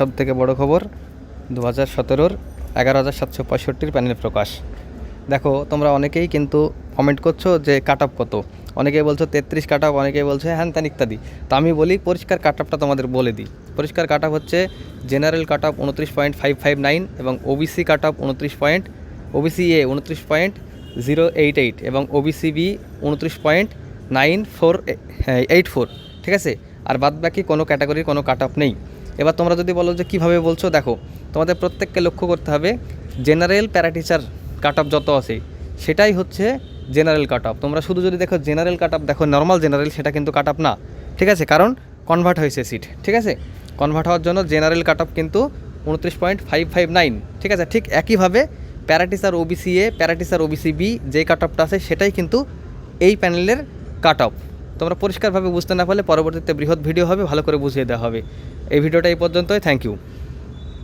সব থেকে বড় খবর দু হাজার সতেরোর এগারো হাজার সাতশো পঁয়ষট্টির প্যানেল প্রকাশ। দেখো, তোমরা অনেকেই কিন্তু কমেন্ট করছ যে কাট অফ কত। অনেকেই বলছো তেত্রিশ কাট অফ অনেকেই বলছো হ্যান ত্যান ইত্যাদি। তা আমি বলি পরিষ্কার কাট অফটা তোমাদের বলে দিই। পরিষ্কার কাট অফ হচ্ছে জেনারেল কাট অফ উনত্রিশ পয়েন্ট ফাইভ ফাইভ নাইন এবং ওবিসি কাট অফ উনত্রিশ পয়েন্ট ওবিসি এ উনত্রিশ পয়েন্ট জিরো এইট এইট এবং ওবিসি বি উনত্রিশ point nine four eight four ঠিক আছে? আর বাদ বাকি কোনো ক্যাটাগরির কোনো কাট অফ নেই। এবার তোমরা যদি বলো যে কীভাবে বলছো, দেখো, তোমাদের প্রত্যেককে লক্ষ্য করতে হবে জেনারেল প্যারাটিচার কাট অফ যত আছে, সেটাই হচ্ছে জেনারেল কাট অফ তোমরা শুধু যদি দেখো জেনারেল কাট অফ দেখো নর্মাল জেনারেল সেটা কিন্তু কাট অফ না, ঠিক আছে? কারণ কনভার্ট হয়েছে সিট ঠিক আছে? কনভার্ট হওয়ার জন্য জেনারেল কাট অফ কিন্তু উনত্রিশ পয়েন্ট ফাইভ ফাইভ নাইন ঠিক আছে? ঠিক একইভাবে প্যারাটিসার ওবিসি এ প্যারাটিসার ওবিসি বি যে কাট অফটা আছে, সেটাই কিন্তু এই প্যানেলের কাট অফ তোমরা পরিষ্কারভাবে বুঝতে না পারলে পরবর্তীতে বৃহৎ ভিডিও হবে, ভালো করে বুঝিয়ে দেওয়া হবে। এই ভিডিওটা এই পর্যন্তই থ্যাংক ইউ